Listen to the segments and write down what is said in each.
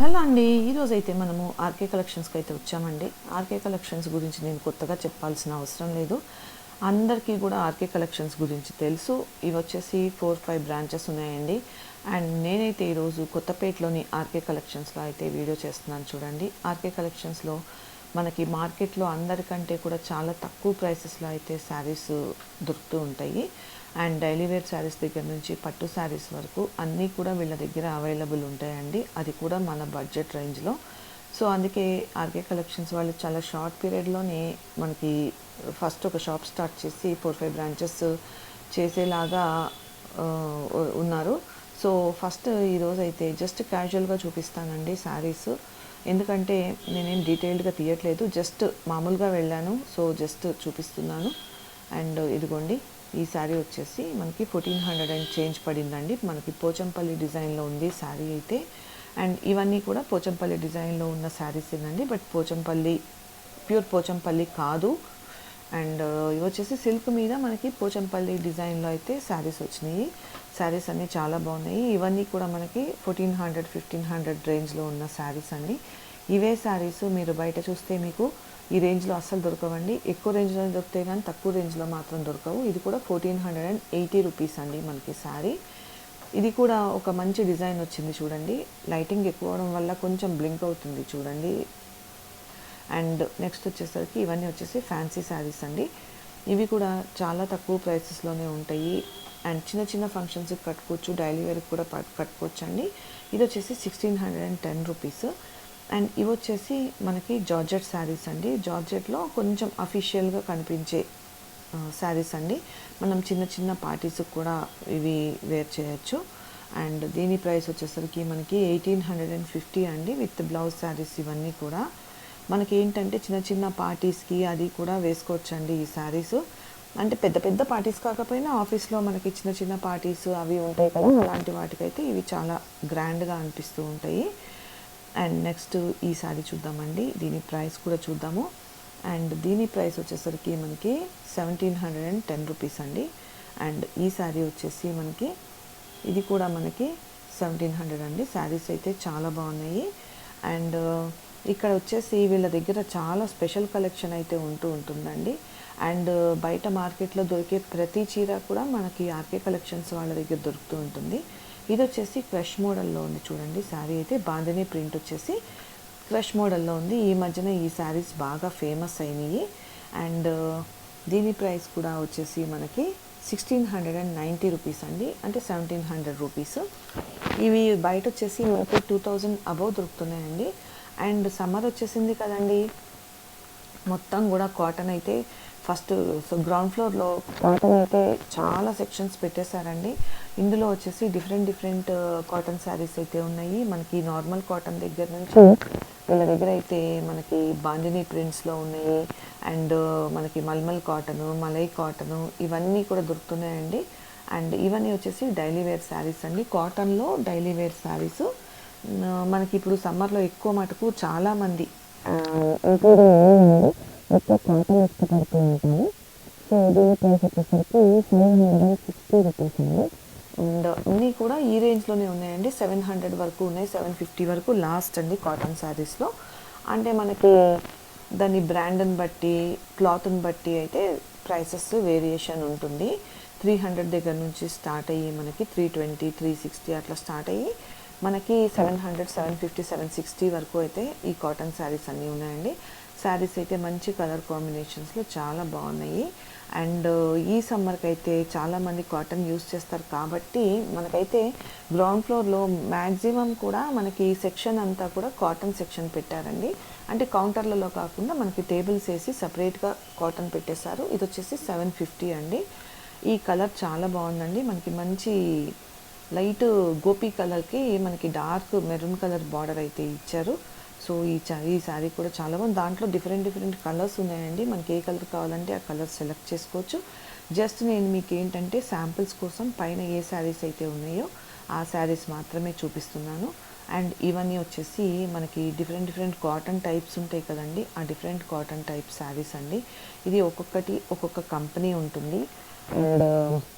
Hello అండి. ఈరోజు అయితే మనము ఆర్కే కలెక్షన్స్కి అయితే వచ్చామండి. ఆర్కే కలెక్షన్స్ గురించి నేను కొత్తగా చెప్పాల్సిన అవసరం లేదు. అందరికీ కూడా ఆర్కే కలెక్షన్స్ గురించి తెలుసు. ఇవి వచ్చేసి ఫోర్ ఫైవ్ బ్రాంచెస్ ఉన్నాయండి. అండ్ నేనైతే ఈరోజు కొత్తపేటలోని ఆర్కే కలెక్షన్స్లో అయితే వీడియో చేస్తున్నాను చూడండి. ఆర్కే కలెక్షన్స్లో మనకి మార్కెట్లో అందరికంటే కూడా చాలా తక్కువ ప్రైసెస్లో అయితే శారీస్ దొరుకుతూ ఉంటాయి. అండ్ డైలీ వేర్ శారీస్ దగ్గర నుంచి పట్టు శారీస్ వరకు అన్నీ కూడా వీళ్ళ దగ్గర అవైలబుల్ ఉంటాయండి. అది కూడా మన బడ్జెట్ రేంజ్లో. సో అందుకే ఆర్కే కలెక్షన్స్ వాళ్ళు చాలా షార్ట్ పీరియడ్లోనే మనకి ఫస్ట్ ఒక షాప్ స్టార్ట్ చేసి ఫోర్ ఫైవ్ బ్రాంచెస్ చేసేలాగా ఉన్నారు. సో ఫస్ట్ ఈరోజు అయితే జస్ట్ క్యాజువల్గా చూపిస్తానండి శారీస్. ఎందుకంటే నేనేం డీటెయిల్డ్గా తీయట్లేదు జస్ట్ మామూలుగా వెళ్ళాను. సో జస్ట్ చూపిస్తున్నాను. అండ్ ఇదిగోండి. ఈ శారీ వచ్చేసి మనకి ఫోర్టీన్ హండ్రెడ్ అండ్ చేంజ్ పడిందండి. మనకి పోచంపల్లి డిజైన్లో ఉంది శారీ అయితే. అండ్ ఇవన్నీ కూడా పోచంపల్లి డిజైన్లో ఉన్న శారీస్ ఏనండి బట్ పోచంపల్లి ప్యూర్ పోచంపల్లి కాదు. అండ్ ఇవి వచ్చేసి సిల్క్ మీద మనకి పోచంపల్లి డిజైన్లో అయితే శారీస్ వచ్చినాయి. శారీస్ అన్నీ చాలా బాగున్నాయి. ఇవన్నీ కూడా మనకి ఫోర్టీన్ హండ్రెడ్ ఫిఫ్టీన్ హండ్రెడ్ రేంజ్లో ఉన్న శారీస్ అండి. ఇవే శారీస్ మీరు బయట చూస్తే మీకు ఈ రేంజ్లో అస్సలు దొరకవండి. ఎక్కువ రేంజ్లో దొరుకుతాయి కానీ తక్కువ రేంజ్లో మాత్రం దొరకవు. ఇది కూడా fourteen hundred and eighty rupees అండి మనకి శారీ ఇది కూడా ఒక మంచి డిజైన్ వచ్చింది చూడండి. లైటింగ్ ఎక్కువ అవడం వల్ల కొంచెం బ్లింక్ అవుతుంది చూడండి. అండ్ నెక్స్ట్ వచ్చేసరికి ఇవన్నీ వచ్చేసి ఫ్యాన్సీ శారీస్ అండి. ఇవి కూడా చాలా తక్కువ ప్రైసెస్లోనే ఉంటాయి. అండ్ చిన్న చిన్న ఫంక్షన్స్కి కట్టుకోవచ్చు డైలీ వేర్కి కూడా కట్టుకోవచ్చు అండి ఇది వచ్చేసి sixteen hundred and ten rupees and ఇవి వచ్చేసి మనకి జార్జెట్ శారీస్ అండి. జార్జెట్లో కొంచెం అఫీషియల్గా కనిపించే శారీస్ అండి. మనం చిన్న చిన్న పార్టీస్కి కూడా ఇవి వేర్ చేయొచ్చు. అండ్ దీని ప్రైస్ వచ్చేసరికి మనకి ఎయిటీన్ హండ్రెడ్ అండ్ ఫిఫ్టీ అండి విత్ బ్లౌజ్ శారీస్ ఇవన్నీ కూడా. మనకి ఏంటంటే చిన్న చిన్న పార్టీస్కి అది కూడా వేసుకోవచ్చండి ఈ శారీస్. అంటే పెద్ద పెద్ద పార్టీస్ కాకపోయినా ఆఫీస్లో మనకి చిన్న చిన్న పార్టీస్ అవి ఉంటాయి కదా అలాంటి వాటికైతే ఇవి చాలా గ్రాండ్గా అనిపిస్తూ ఉంటాయి. అండ్ నెక్స్ట్ ఈ శారీ చూద్దామండి. దీని ప్రైస్ కూడా చూద్దాము. అండ్ దీని ప్రైస్ వచ్చేసరికి మనకి seventeen hundred and ten rupees అండి. అండ్ ఈ శారీ వచ్చేసి మనకి ఇది కూడా మనకి సెవెంటీన్ హండ్రెడ్ అండి. శారీస్ అయితే చాలా బాగున్నాయి. అండ్ uh, ఇక్కడ వచ్చేసి వీళ్ళ దగ్గర చాలా స్పెషల్ కలెక్షన్ అయితే ఉంటూ ఉంటుందండి. అండ్ uh, బయట మార్కెట్లో దొరికే ప్రతి చీర కూడా మనకి ఆర్కే కలెక్షన్స్ వాళ్ళ దగ్గర దొరుకుతూ ఉంటుంది. ఇది వచ్చేసి క్రష్ మోడల్లో ఉంది చూడండి శారీ అయితే బాందిని ప్రింట్ వచ్చేసి క్రష్ మోడల్లో ఉంది. ఈ మధ్యన ఈ శారీస్ బాగా ఫేమస్ అయినాయి. అండ్ uh, దీని ప్రైస్ కూడా వచ్చేసి మనకి sixteen hundred and ninety rupees అండి. అంటే సెవెంటీన్ హండ్రెడ్ రూపీస్ ఇవి బయట వచ్చేసి మనకి టూ థౌజండ్ అబవ్ దొరుకుతున్నాయండి. అండ్ సమ్మర్ వచ్చేసింది కదండి. మొత్తం కూడా కాటన్ అయితే ఫస్ట్ సో గ్రౌండ్ ఫ్లోర్లో కాటన్ అయితే చాలా సెక్షన్స్ పెట్టేశారండి. ఇందులో వచ్చేసి డిఫరెంట్ డిఫరెంట్ కాటన్ శారీస్ అయితే ఉన్నాయి. మనకి నార్మల్ కాటన్ దగ్గర నుంచి వీళ్ళ దగ్గర అయితే మనకి బాందిని ప్రింట్స్లో ఉన్నాయి. అండ్ మనకి మల్మల్ కాటను మలై కాటను ఇవన్నీ కూడా దొరుకుతున్నాయండి. అండ్ ఇవన్నీ వచ్చేసి డైలీ వేర్ శారీస్ అండి. కాటన్లో డైలీ వేర్ శారీస్. మనకి ఇప్పుడు సమ్మర్లో ఎక్కువ మటుకు చాలామంది ఎక్కువ కాటన్ ఇష్టపడుతూ ఉంటారు సో దీని ప్రైస్ వచ్చేసరికి ఫైవ్ హండ్రెడ్ సిక్స్టీ రూపీస్ అండి అండ్ అన్నీ కూడా ఈ రేంజ్లోనే ఉన్నాయండి. సెవెన్ హండ్రెడ్ వరకు ఉన్నాయి. సెవెన్ ఫిఫ్టీ వరకు లాస్ట్ అండి కాటన్ శారీస్లో. అంటే మనకి దాని బ్రాండ్ని బట్టి క్లాత్ని బట్టి అయితే ప్రైసెస్ వేరియేషన్ ఉంటుంది. త్రీ హండ్రెడ్ దగ్గర నుంచి స్టార్ట్ అయ్యి మనకి త్రీ ట్వంటీ త్రీ సిక్స్టీ అట్లా స్టార్ట్ అయ్యి మనకి seven hundred seven fifty seven sixty వరకు అయితే ఈ కాటన్ శారీస్ అన్నీ ఉన్నాయండి. శారీస్ అయితే మంచి కలర్ కాంబినేషన్స్లో చాలా బాగున్నాయి. అండ్ ఈ సమ్మర్కి అయితే చాలామంది కాటన్ యూస్ చేస్తారు కాబట్టి మనకైతే గ్రౌండ్ ఫ్లోర్లో మ్యాక్సిమం కూడా మనకి సెక్షన్ అంతా కూడా కాటన్ సెక్షన్ పెట్టారండి. అంటే కౌంటర్లలో కాకుండా మనకి టేబుల్స్ వేసి సపరేట్గా కాటన్ పెట్టేశారు. ఇది వచ్చేసి సెవెన్ ఫిఫ్టీ అండి. ఈ కలర్ చాలా బాగుందండి. మనకి మంచి లైట్ గోపీ కలర్కి మనకి డార్క్ మెరూన్ కలర్ బార్డర్ అయితే ఇచ్చారు. సో ఈ ఈ శారీ కూడా చాలా బాగుంది. దాంట్లో డిఫరెంట్ డిఫరెంట్ కలర్స్ ఉన్నాయండి. మనకి ఏ కలర్ కావాలంటే ఆ కలర్ సెలెక్ట్ చేసుకోవచ్చు. జస్ట్ నేను మీకు ఏంటంటే శాంపిల్స్ కోసం పైన ఏ శారీస్ అయితే ఉన్నాయో ఆ శారీస్ మాత్రమే చూపిస్తున్నాను. అండ్ ఇవన్నీ వచ్చేసి మనకి డిఫరెంట్ డిఫరెంట్ కాటన్ టైప్స్ ఉంటాయి కదండి. ఆ డిఫరెంట్ కాటన్ టైప్ శారీస్ అండి. ఇది ఒక్కొక్కటి ఒక్కొక్క కంపెనీ ఉంటుంది. అండ్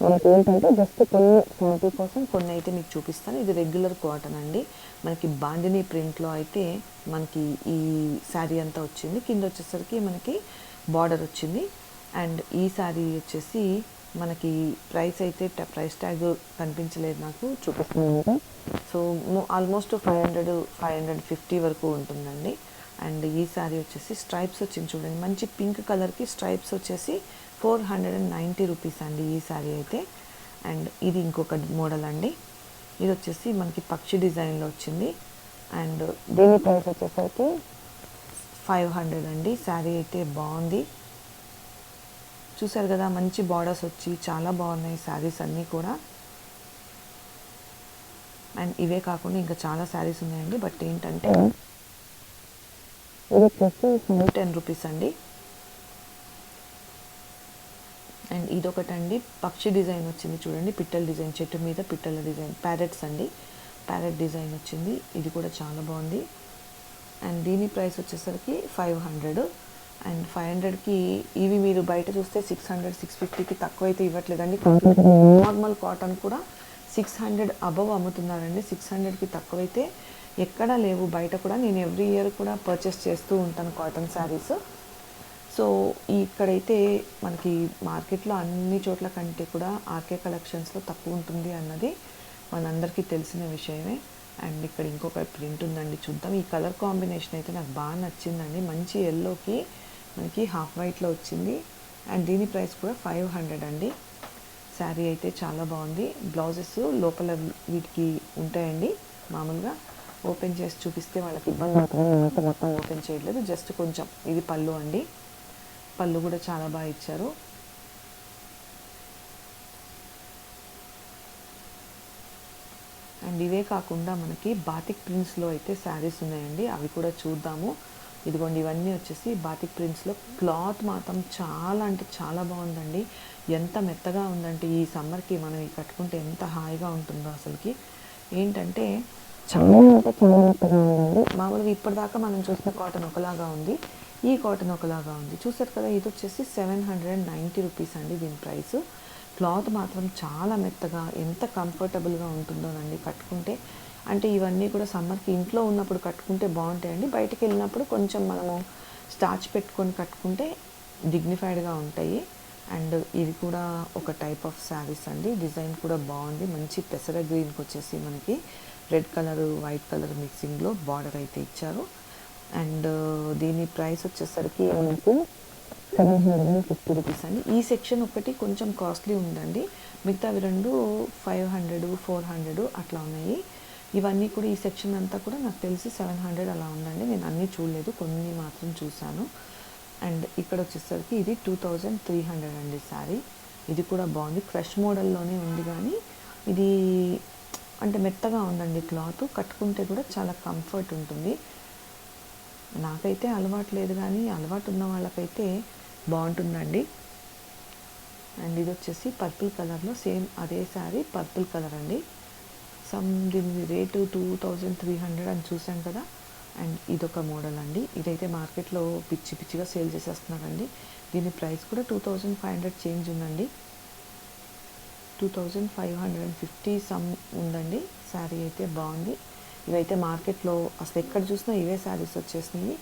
మనకి ఏంటంటే జస్ట్ కొన్ని శాంపుల్ కోసం కొన్ని అయితే మీకు చూపిస్తాను. ఇది రెగ్యులర్ కాటన్ అండి. మనకి బాండిని ప్రింట్లో అయితే మనకి ఈ శారీ అంతా వచ్చింది. కింద వచ్చేసరికి మనకి బార్డర్ వచ్చింది. అండ్ ఈ శారీ వచ్చేసి మనకి ప్రైస్ అయితే ప్రైస్ ట్యాగ్ కనిపించలేదు నాకు చూపిస్తున్నాను so almost five hundred five hundred fifty వరకు ఉంటుందండి. అండ్ ఈ శారీ వచ్చేసి స్ట్రైప్స్ వచ్చింది చూడండి. మంచి పింక్ కలర్కి స్ట్రైప్స్ వచ్చేసి four hundred and ninety rupees అండి ఈ శారీ అయితే. అండ్ ఇది ఇంకొక మోడల్ అండి. ఇది వచ్చేసి మనకి పక్షి డిజైన్లో వచ్చింది. అండ్ దీని ప్రైస్ వచ్చేసరికి ఫైవ్ హండ్రెడ్ అండి. శారీ అయితే బాగుంది. చూసారు కదా మంచి బార్డర్స్ వచ్చి చాలా బాగున్నాయి శారీస్ అన్నీ కూడా. అండ్ ఇవే కాకుండా ఇంకా చాలా శారీస్ ఉన్నాయండి. బట్ ఏంటంటే ఇది వచ్చేసి ఫైవ్ టెన్ రూపీస్ అండి. అండ్ ఇదొకటండి పక్షి డిజైన్ వచ్చింది చూడండి పిట్టల డిజైన్ చెట్టు మీద పిట్టల డిజైన్ ప్యారెట్స్ అండి. ప్యారెట్ డిజైన్ వచ్చింది ఇది కూడా చాలా బాగుంది. అండ్ దీని ప్రైస్ వచ్చేసరికి ఫైవ్ హండ్రెడ్. అండ్ ఫైవ్ హండ్రెడ్కి ఇవి మీరు బయట చూస్తే సిక్స్ హండ్రెడ్ సిక్స్ ఫిఫ్టీకి తక్కువ అయితే ఇవ్వట్లేదండి. నార్మల్ కాటన్ కూడా సిక్స్ హండ్రెడ్ అబవ్ అమ్ముతున్నారండి. సిక్స్ హండ్రెడ్కి తక్కువైతే ఎక్కడా లేవు. బయట కూడా నేను ఎవ్రీ ఇయర్ కూడా పర్చేస్ చేస్తూ ఉంటాను కాటన్ శారీస్. సో ఇక్కడైతే మనకి మార్కెట్లో అన్ని చోట్ల కంటే కూడా ఆర్కే కలెక్షన్స్లో తక్కువ ఉంటుంది అన్నది మనందరికీ తెలిసిన విషయమే. అండ్ ఇక్కడ ఇంకొక ప్రింట్ ఉందండి చూద్దాం. ఈ కలర్ కాంబినేషన్ అయితే నాకు బాగా నచ్చిందండి. మంచి ఎల్లోకి మనకి హాఫ్ వైట్లో వచ్చింది. అండ్ దీని ప్రైస్ కూడా ఫైవ్ హండ్రెడ్ అండి. శారీ అయితే చాలా బాగుంది. బ్లౌజెస్ లోపల వీటికి ఉంటాయండి. మామూలుగా ఓపెన్ చేసి చూపిస్తే వాళ్ళకి ఇబ్బంది అవుతుంది. మొత్తం ఓపెన్ చేయట్లేదు. జస్ట్ కొంచెం ఇది పళ్ళు అండి. పళ్ళు కూడా చాలా బాగా ఇచ్చారు. అండ్ ఇవే కాకుండా మనకి బాతిక్ ప్రింట్స్లో అయితే శారీస్ ఉన్నాయండి. అవి కూడా చూద్దాము. ఇదిగోండి ఇవన్నీ వచ్చేసి బాతిక్ ప్రింట్స్లో. క్లాత్ మాత్రం చాలా అంటే చాలా బాగుందండి. ఎంత మెత్తగా ఉందంటే ఈ సమ్మర్కి మనం ఇది కట్టుకుంటే ఎంత హాయిగా ఉంటుందో అసలుకి. ఏంటంటే చాలా అంటే చాలా మెత్తగా ఉందండి. మామూలుగా ఇప్పటిదాకా మనం చూసిన కాటన్ ఒకలాగా ఉంది. ఈ కాటన్ ఒకలాగా ఉంది. చూసారు కదా ఇది వచ్చేసి seven hundred and ninety rupees అండి దీని ప్రైస్. క్లాత్ మాత్రం చాలా మెత్తగా ఎంత కంఫర్టబుల్గా ఉంటుందోనండి కట్టుకుంటే. అంటే ఇవన్నీ కూడా సమ్మర్కి ఇంట్లో ఉన్నప్పుడు కట్టుకుంటే బాగుంటాయండి. బయటకు వెళ్ళినప్పుడు కొంచెం మనము స్టార్చ్ పెట్టుకొని కట్టుకుంటే డిగ్నిఫైడ్గా ఉంటాయి. అండ్ ఇది కూడా ఒక టైప్ ఆఫ్ శారీస్ అండి. డిజైన్ కూడా బాగుంది. మంచి పెసర గ్రీన్కి వచ్చేసి మనకి రెడ్ కలర్ వైట్ కలర్ మిక్సింగ్లో బార్డర్ అయితే ఇచ్చారు. అండ్ దీని ప్రైస్ వచ్చేసరికి మనకు seven hundred and fifty rupees అండి. ఈ సెక్షన్ ఒకటి కొంచెం కాస్ట్లీ ఉందండి. మిగతావి రెండు ఫైవ్ హండ్రెడ్ ఫోర్ హండ్రెడ్ అట్లా ఉన్నాయి. ఇవన్నీ కూడా ఈ సెక్షన్ అంతా కూడా నాకు తెలిసి సెవెన్ హండ్రెడ్ అలా ఉందండి. నేను అన్నీ చూడలేదు కొన్ని మాత్రం చూశాను. అండ్ ఇక్కడ వచ్చేసరికి ఇది టూ థౌజండ్ త్రీ హండ్రెడ్ అండి శారీ. ఇది కూడా బాగుంది. క్రష్ మోడల్లోనే ఉంది కానీ ఇది అంటే మెత్తగా ఉందండి క్లాత్. కట్టుకుంటే కూడా చాలా కంఫర్ట్ ఉంటుంది. నాకైతే అలవాటు లేదు కానీ అలవాటు ఉన్న వాళ్ళకైతే బాగుంటుందండి. అండ్ ఇది వచ్చేసి పర్పుల్ కలర్లో సేమ్ అదే శారీ పర్పుల్ కలర్ అండి. సమ్ దీని rate two thousand three hundred అని చూసాం కదా. అండ్ ఇదొక మోడల్ అండి. ఇదైతే మార్కెట్లో పిచ్చి పిచ్చిగా సేల్ చేసేస్తున్నారండి. దీని ప్రైస్ కూడా two thousand five hundred change ఉందండి. Two thousand five hundred and fifty some ఉందండి. శారీ అయితే బాగుంది. ఇవైతే మార్కెట్లో అసలు ఎక్కడ చూసినా ఇవే శారీస్ వచ్చేసినాయి.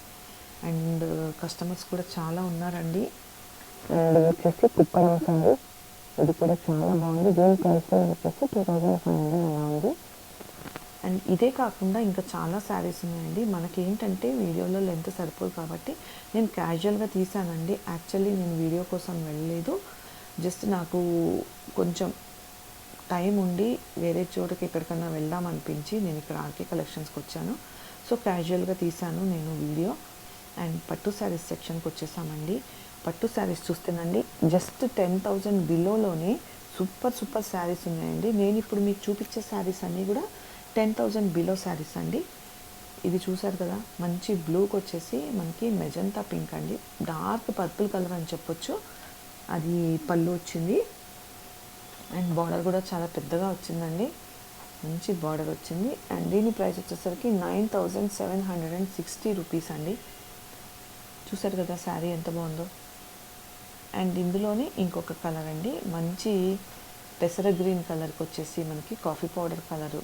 అండ్ కస్టమర్స్ కూడా చాలా ఉన్నారండి. అండ్ వచ్చేసి కుప్పడం శారీ ఇది కూడా చాలా బాగుంది. దీని ప్రైస్ వచ్చేసి టూ థౌజండ్ ఫైవ్ హండ్రెడ్ అలా ఉంది. అండ్ ఇదే కాకుండా ఇంకా చాలా శారీస్ ఉన్నాయండి. మనకి ఏంటంటే వీడియోలో లెంత్ సరిపోదు కాబట్టి నేను క్యాజువల్గా తీసానండి. యాక్చువల్లీ నేను వీడియో కోసం వెళ్ళలేదు. జస్ట్ నాకు కొంచెం టైం ఉండి వేరే చోటకి ఎక్కడికన్నా వెళ్దాం అనిపించి నేను ఇక్కడ ఆర్కే కలెక్షన్స్కి వచ్చాను. సో క్యాజువల్గా తీశాను నేను వీడియో. అండ్ పట్టు శారీస్ సెక్షన్కి వచ్చేసామండి. పట్టు శారీస్ చూస్తేనండి జస్ట్ టెన్ థౌజండ్ బిలోలోనే సూపర్ సూపర్ శారీస్ ఉన్నాయండి. నేను ఇప్పుడు మీకు చూపించే శారీస్ అన్నీ కూడా టెన్ థౌజండ్ బిలో శారీస్ అండి. ఇది చూసారు కదా మంచి బ్లూకి వచ్చేసి మనకి మెజంతా పింక్ అండి. డార్క్ పర్పుల్ కలర్ అని చెప్పొచ్చు. అది పళ్ళు వచ్చింది. అండ్ బార్డర్ కూడా చాలా పెద్దగా వచ్చిందండి. మంచి బార్డర్ వచ్చింది. అండ్ దీని ప్రైస్ వచ్చేసరికి nine thousand seven hundred and sixty rupees అండి. చూసారు కదా శారీ ఎంత బాగుందో. అండ్ ఇందులోనే ఇంకొక కలర్ అండి. మంచి పెసర గ్రీన్ కలర్కి వచ్చేసి మనకి కాఫీ పౌడర్ కలర్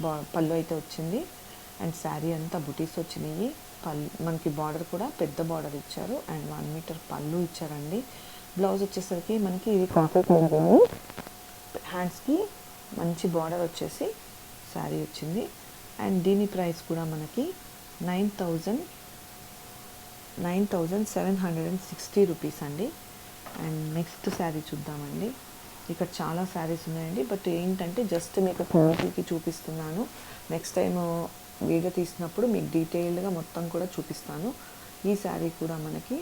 బా పళ్ళు అయితే వచ్చింది. అండ్ శారీ అంతా బుటీస్ వచ్చినాయి. పళ్ళు మనకి బార్డర్ కూడా పెద్ద బార్డర్ ఇచ్చారు. అండ్ వన్ మీటర్ పళ్ళు ఇచ్చారండి. బ్లౌజ్ వచ్చేసరికి మనకి ఇది కాఫీ కలర్ హ్యాండ్స్కి మంచి బార్డర్ వచ్చేసి శారీ వచ్చింది. అండ్ దీని ప్రైస్ కూడా మనకి nine thousand nine thousand seven hundred and sixty rupees అండి. అండ్ నెక్స్ట్ శారీ చూద్దామండి. ఇక్కడ చాలా శారీస్ ఉన్నాయండి. బట్ ఏంటంటే జస్ట్ మీకు క్వాలిటీకి చూపిస్తున్నాను. నెక్స్ట్ టైం వీడియో తీసినప్పుడు మీకు డీటెయిల్డ్గా మొత్తం కూడా చూపిస్తాను. ఈ శారీ కూడా మనకి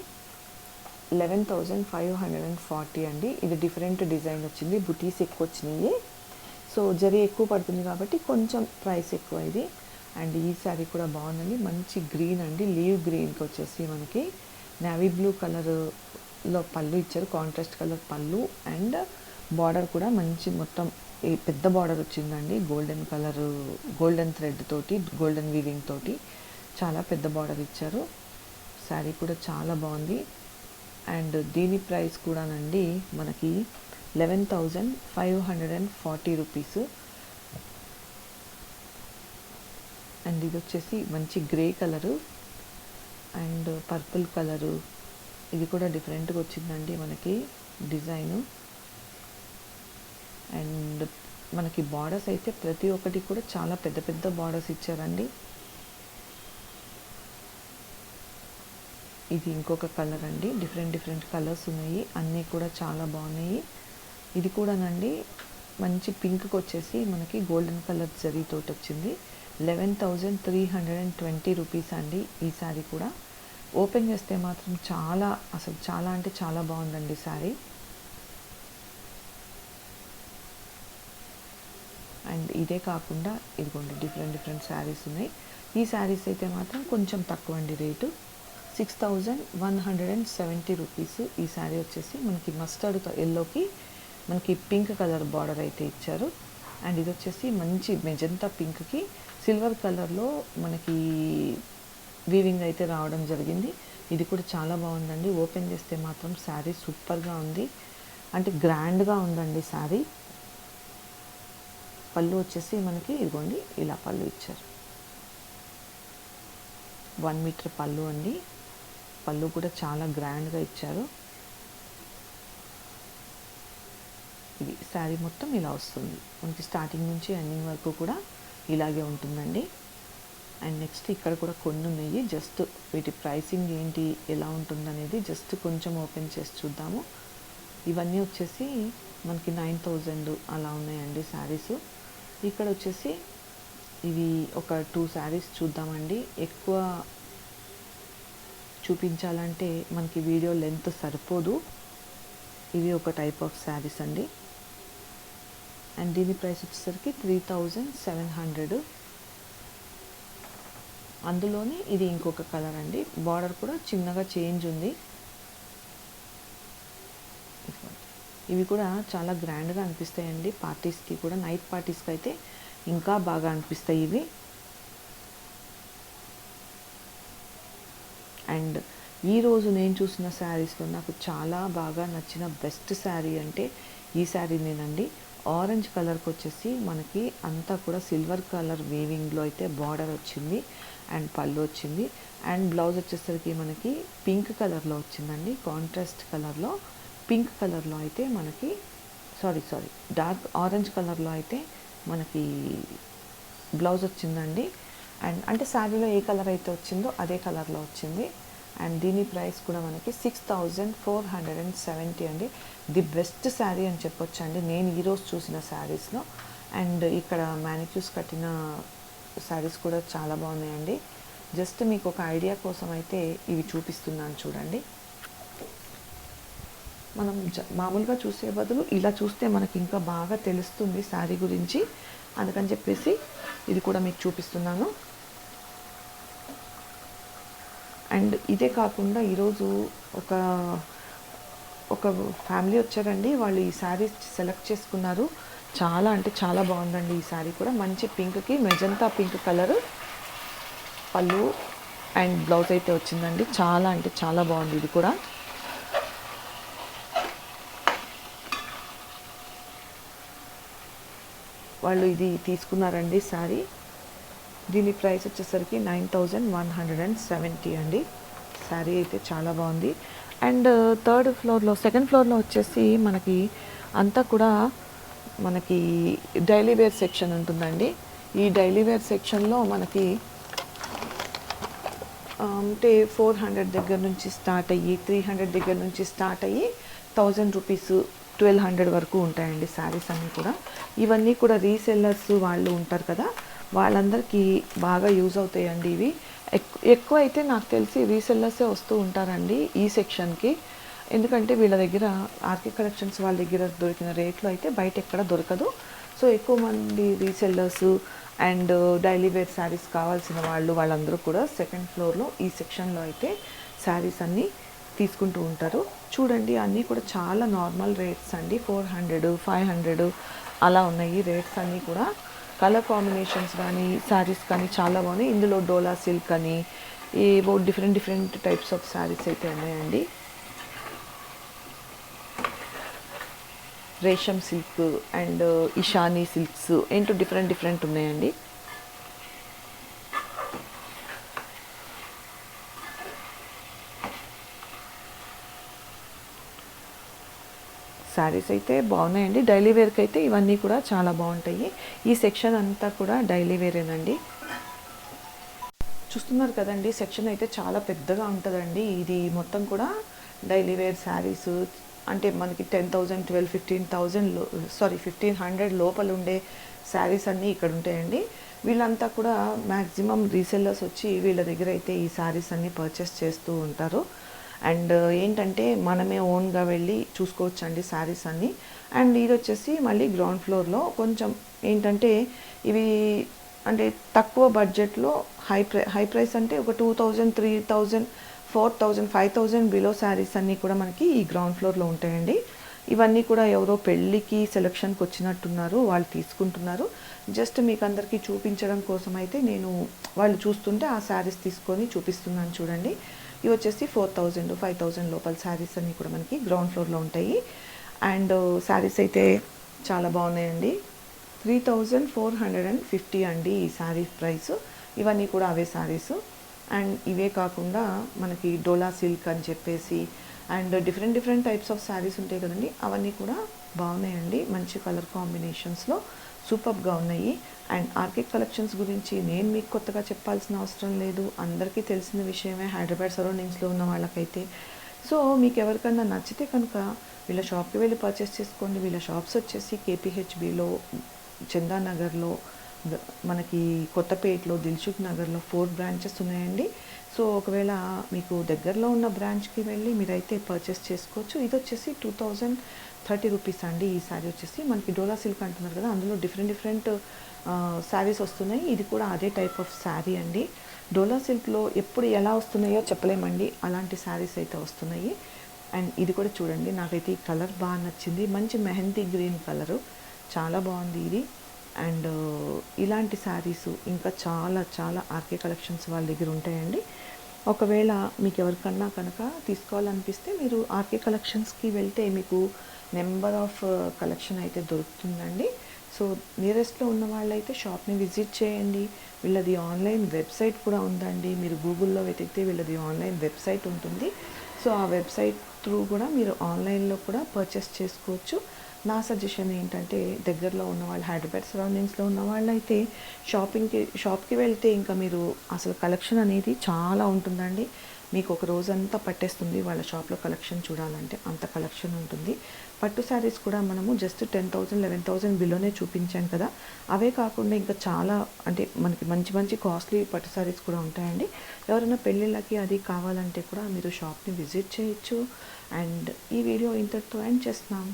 eleven thousand five hundred and forty అండి. ఇది డిఫరెంట్ డిజైన్ వచ్చింది. బుటీస్ ఎక్కువ వచ్చినాయి. సో జరీ ఎక్కువ పడుతుంది కాబట్టి కొంచెం ప్రైస్ ఎక్కువ ఇది. అండ్ ఈ శారీ కూడా బాగుందండి. మంచి గ్రీన్ అండి. లీవ్ గ్రీన్కి వచ్చేసి మనకి నావీ బ్లూ కలర్లో పళ్ళు ఇచ్చారు. కాంట్రాస్ట్ కలర్ పళ్ళు అండ్ బార్డర్ కూడా మంచి మొత్తం పెద్ద బార్డర్ వచ్చిందండి. గోల్డెన్ కలర్ గోల్డెన్ థ్రెడ్ తోటి గోల్డెన్ వీవింగ్ తోటి చాలా పెద్ద బార్డర్ ఇచ్చారు. శారీ కూడా చాలా బాగుంది. అండ్ దీని ప్రైస్ కూడానండి మనకి eleven thousand five hundred and forty rupees. And ఇది వచ్చేసి మంచి grey colour and purple colour. ఇది కూడా డిఫరెంట్గా వచ్చిందండి మనకి డిజైను. అండ్ మనకి బార్డర్స్ అయితే ప్రతి ఒక్కటి కూడా చాలా పెద్ద పెద్ద బార్డర్స్ ఇచ్చారండి. ఇది ఇంకొక కలర్ అండి. డిఫరెంట్ డిఫరెంట్ కలర్స్ ఉన్నాయి. అన్నీ కూడా చాలా బాగున్నాయి. ఇది కూడానండి మంచి పింక్కి వచ్చేసి మనకి గోల్డెన్ కలర్ జరీతోటి వచ్చింది eleven thousand three hundred and twenty rupees అండి ఈ శారీ కూడా. ఓపెన్ చేస్తే మాత్రం చాలా అసలు చాలా అంటే చాలా బాగుందండి శారీ అండ్ ఇదే కాకుండా ఇదిగోండి డిఫరెంట్ డిఫరెంట్ శారీస్ ఉన్నాయి. ఈ శారీస్ అయితే మాత్రం కొంచెం తక్కువ అండి rate. Six thousand one hundred and seventy rupees ఈ శారీ వచ్చేసి మనకి మస్టర్డ్ ఎల్లోకి మనకి పింక్ కలర్ బార్డర్ అయితే ఇచ్చారు. అండ్ ఇది వచ్చేసి మంచి మెజంతా పింక్కి సిల్వర్ కలర్లో మనకి వీవింగ్ అయితే రావడం జరిగింది. ఇది కూడా చాలా బాగుందండి. ఓపెన్ చేస్తే మాత్రం శారీ సూపర్గా ఉంది. అంటే గ్రాండ్గా ఉందండి శారీ. పళ్ళు వచ్చేసి మనకి ఇదిగోండి ఇలా పళ్ళు ఇచ్చారు. వన్ మీటర్ పళ్ళు అండి. పళ్ళు కూడా చాలా గ్రాండ్గా ఇచ్చారు. ఇది శారీ మొత్తం ఇలా వస్తుంది. మనకి స్టార్టింగ్ నుంచి ఎండింగ్ వరకు కూడా ఇలాగే ఉంటుందండి. అండ్ నెక్స్ట్ ఇక్కడ కూడా కొన్ని ఉన్నాయి. జస్ట్ వీటి ప్రైసింగ్ ఏంటి ఎలా ఉంటుందనేది జస్ట్ కొంచెం ఓపెన్ చేసి చూద్దాము. ఇవన్నీ వచ్చేసి మనకి నైన్ థౌజండ్ అలా ఉన్నాయండి శారీస్. ఇక్కడ వచ్చేసి ఇవి ఒక టూ శారీస్ చూద్దామండి. ఎక్కువ చూపించాలంటే మనకి వీడియో లెంత్ సరిపోదు. ఇవి ఒక టైప్ ఆఫ్ శారీస్ అండి. అండ్ దీని ప్రైస్ వచ్చేసరికి త్రీ థౌజండ్ సెవెన్ హండ్రెడ్ అందులోనే ఇది ఇంకొక కలర్ అండి. బార్డర్ కూడా చిన్నగా చేంజ్ ఉంది. ఇవి కూడా చాలా గ్రాండ్గా అనిపిస్తాయండి. పార్టీస్కి కూడా నైట్ పార్టీస్కి అయితే ఇంకా బాగా అనిపిస్తాయి ఇవి. అండ్ ఈరోజు నేను చూసిన శారీస్లో నాకు చాలా బాగా నచ్చిన బెస్ట్ శారీ అంటే ఈ శారీనేనండి. ఆరెంజ్ కలర్కి వచ్చేసి మనకి అంతా కూడా సిల్వర్ కలర్ వేవింగ్లో అయితే బార్డర్ వచ్చింది అండ్ పళ్ళు వచ్చింది అండ్ బ్లౌజ్ వచ్చేసరికి మనకి పింక్ కలర్లో వచ్చిందండి. కాంట్రాస్ట్ కలర్లో పింక్ కలర్లో అయితే మనకి సారీ సారీ డార్క్ ఆరెంజ్ కలర్లో అయితే మనకి బ్లౌజ్ వచ్చిందండి. అండ్ అంటే శారీలో ఏ కలర్ అయితే వచ్చిందో అదే కలర్లో వచ్చింది. అండ్ దీని ప్రైస్ కూడా మనకి six thousand four hundred and seventy అండి. ది బెస్ట్ శారీ అని చెప్పొచ్చు అండి. నేను ఈరోజు చూసిన శారీస్లో. అండ్ ఇక్కడ మ్యానిక్యూస్ కట్టిన శారీస్ కూడా చాలా బాగున్నాయండి. జస్ట్ మీకు ఒక ఐడియా కోసం అయితే ఇవి చూపిస్తున్నాను చూడండి. మనం జ- మామూలుగా చూసే బదులు ఇలా చూస్తే మనకి ఇంకా బాగా తెలుస్తుంది శారీ గురించి. అందుకని చెప్పేసి ఇది కూడా మీకు చూపిస్తున్నాను. అండ్ ఇదే కాకుండా ఈరోజు ఒక ఒక ఫ్యామిలీ వచ్చారండి. వాళ్ళు ఈ శారీ సెలెక్ట్ చేసుకున్నారు. చాలా అంటే చాలా బాగుందండి ఈ శారీ కూడా. మంచి పింక్కి మెజంతా పింక్ కలర్ పళ్ళు అండ్ బ్లౌజ్ అయితే వచ్చిందండి. చాలా అంటే చాలా బాగుంది ఇది కూడా. వాళ్ళు ఇది తీసుకున్నారండి శారీ దీని ప్రైస్ వచ్చేసరికి nine thousand one hundred and seventy అండి. శారీ అయితే చాలా బాగుంది. అండ్ uh, థర్డ్ ఫ్లోర్లో సెకండ్ ఫ్లోర్లో వచ్చేసి మనకి అంతా కూడా మనకి డైలీ వేర్ సెక్షన్ ఉంటుందండి. ఈ డైలీ వేర్ సెక్షన్లో మనకి um, అంటే ఫోర్ హండ్రెడ్ దగ్గర నుంచి స్టార్ట్ అయ్యి త్రీ హండ్రెడ్ దగ్గర నుంచి స్టార్ట్ అయ్యి థౌజండ్ రూపీస్ ట్వెల్వ్ హండ్రెడ్ వరకు ఉంటాయండి శారీస్ అన్నీ కూడా. ఇవన్నీ కూడా రీసెల్లర్స్ వాళ్ళు ఉంటారు కదా వాళ్ళందరికీ బాగా యూజ్ అవుతాయండి ఇవి. ఎక్కు ఎక్కువ అయితే నాకు తెలిసి రీసెల్లర్సే వస్తూ ఉంటారండి ఈ సెక్షన్కి. ఎందుకంటే వీళ్ళ దగ్గర ఆర్కే కలెక్షన్స్ వాళ్ళ దగ్గర దొరికిన రేట్లో అయితే బయట ఎక్కడ దొరకదు. సో ఎక్కువ మంది resellers and daily wear saris కావాల్సిన వాళ్ళు వాళ్ళందరూ కూడా సెకండ్ ఫ్లోర్లో ఈ సెక్షన్లో అయితే శారీస్ అన్నీ తీసుకుంటూ ఉంటారు. చూడండి అన్నీ కూడా చాలా నార్మల్ రేట్స్ అండి. ఫోర్ హండ్రెడ్ ఫైవ్ హండ్రెడ్ అలా ఉన్నాయి రేట్స్ అన్నీ కూడా. కలర్ కాంబినేషన్స్ కానీ శారీస్ కానీ చాలా బాగున్నాయి. ఇందులో డోలా సిల్క్ అని ఏవో different different types of saris అయితే ఉన్నాయండి. Resham silk and Ishani silks ఏంటో డిఫరెంట్ డిఫరెంట్ ఉన్నాయండి. శారీస్ అయితే బాగున్నాయండి. డైలీ వేర్కి అయితే ఇవన్నీ కూడా చాలా బాగుంటాయి. ఈ సెక్షన్ అంతా కూడా డైలీ వేరేనండి. చూస్తున్నారు కదండి సెక్షన్ అయితే చాలా పెద్దగా ఉంటుందండి. ఇది మొత్తం కూడా డైలీ వేర్ శారీస్. అంటే మనకి ten thousand twelve fifteen thousand sorry fifteen hundred లోపల ఉండే శారీస్ అన్నీ ఇక్కడ ఉంటాయండి. వీళ్ళంతా కూడా మ్యాక్సిమం రీసెల్లర్స్ వచ్చి వీళ్ళ దగ్గర అయితే ఈ శారీస్ అన్నీ పర్చేస్ చేస్తూ ఉంటారు. అండ్ ఏంటంటే మనమే ఓన్గా వెళ్ళి చూసుకోవచ్చండి శారీస్ అన్నీ. అండ్ ఇది వచ్చేసి మళ్ళీ గ్రౌండ్ ఫ్లోర్లో కొంచెం ఏంటంటే ఇవి అంటే తక్కువ బడ్జెట్లో హై ప్రై హై ప్రైస్ అంటే ఒక two thousand three thousand four thousand five thousand below saris అన్నీ కూడా మనకి ఈ గ్రౌండ్ ఫ్లోర్లో ఉంటాయండి. ఇవన్నీ కూడా ఎవరో పెళ్ళికి సెలక్షన్కి వచ్చినట్టున్నారు వాళ్ళు తీసుకుంటున్నారు. జస్ట్ మీకు అందరికీ చూపించడం కోసం అయితే నేను వాళ్ళు చూస్తుంటే ఆ శారీస్ తీసుకొని చూపిస్తున్నాను చూడండి. ఇవి వచ్చేసి ఫోర్ థౌజండ్ ఫైవ్ థౌజండ్ లోపల శారీస్ అన్నీ కూడా మనకి గ్రౌండ్ ఫ్లోర్లో ఉంటాయి. అండ్ uh, శారీస్ అయితే చాలా బాగున్నాయండి. Three thousand four hundred and fifty అండి ఈ శారీ ప్రైస్. ఇవన్నీ కూడా అవే శారీస్. అండ్ ఇవే కాకుండా మనకి డోలా సిల్క్ అని చెప్పేసి and different different types of saris ఉంటాయి కదండి అవన్నీ కూడా బాగున్నాయండి. మంచి కలర్ కాంబినేషన్స్లో సూపర్గా ఉన్నాయి. అండ్ ఆర్కే కలెక్షన్స్ గురించి నేను మీకు కొత్తగా చెప్పాల్సిన అవసరం లేదు. అందరికీ తెలిసిన విషయమే హైదరాబాద్ సరౌండింగ్స్లో ఉన్న వాళ్ళకైతే. సో మీకు ఎవరికన్నా నచ్చితే కనుక వీళ్ళ షాప్కి వెళ్ళి పర్చేస్ చేసుకోండి. వీళ్ళ షాప్స్ వచ్చేసి కేపీహెచ్బిలో చందానగర్లో మనకి కొత్తపేటలో దిల్సుఖ్ నగర్లో ఫోర్ బ్రాంచెస్ ఉన్నాయండి. సో ఒకవేళ మీకు దగ్గరలో ఉన్న బ్రాంచ్కి వెళ్ళి మీరైతే పర్చేస్ చేసుకోవచ్చు. ఇది వచ్చేసి టూ థౌజండ్ థర్టీ రూపీస్ అండి. ఈ శారీ వచ్చేసి మనకి డోలా సిల్క్ అంటున్నారు కదా అందులో డిఫరెంట్ డిఫరెంట్ శారీస్ వస్తున్నాయి. ఇది కూడా అదే టైప్ ఆఫ్ శారీ అండి. డోలా సిల్క్లో ఎప్పుడు ఎలా వస్తున్నాయో చెప్పలేమండి. అలాంటి శారీస్ అయితే వస్తున్నాయి. అండ్ ఇది కూడా చూడండి నాకైతే ఈ కలర్ బాగా నచ్చింది. మంచి మెహందీ గ్రీన్ కలరు. చాలా బాగుంది ఇది. అండ్ ఇలాంటి శారీస్ ఇంకా చాలా చాలా ఆర్కే కలెక్షన్స్ వాళ్ళ దగ్గర ఉంటాయండి. ఒకవేళ మీకు ఎవరికన్నా కనుక తీసుకోవాలనిపిస్తే మీరు ఆర్కే కలెక్షన్స్కి వెళ్తే మీకు నెంబర్ ఆఫ్ కలెక్షన్ అయితే దొరుకుతుందండి. సో నియరెస్ట్లో ఉన్న వాళ్ళైతే షాప్ని విజిట్ చేయండి. వీళ్ళది ఆన్లైన్ వెబ్సైట్ కూడా ఉందండి. మీరు గూగుల్లో వెతికితే వీళ్ళది ఆన్లైన్ వెబ్సైట్ ఉంటుంది. సో ఆ వెబ్సైట్ త్రూ కూడా మీరు ఆన్లైన్లో కూడా పర్చేస్ చేసుకోవచ్చు. నా సజెషన్ ఏంటంటే దగ్గరలో ఉన్న వాళ్ళు హైదరాబాద్ సరౌండింగ్స్లో ఉన్న వాళ్ళైతే షాపింగ్కి షాప్కి వెళ్తే ఇంకా మీరు అసలు కలెక్షన్ అనేది చాలా ఉంటుందండి. మీకు ఒక రోజంతా పట్టేస్తుంది వాళ్ళ షాప్లో కలెక్షన్ చూడాలంటే. అంత కలెక్షన్ ఉంటుంది. పట్టు శారీస్ కూడా మనము just ten thousand eleven thousand బిలోనే చూపించాం కదా. అవే కాకుండా ఇంకా చాలా అంటే మనకి మంచి మంచి కాస్ట్లీ పట్టు శారీస్ కూడా ఉంటాయండి. ఎవరైనా పెళ్ళిళ్ళకి అది కావాలంటే కూడా మీరు షాప్ని విజిట్ చేయొచ్చు. అండ్ ఈ వీడియో ఇంతటితో ఎండ్ చేస్తున్నాం.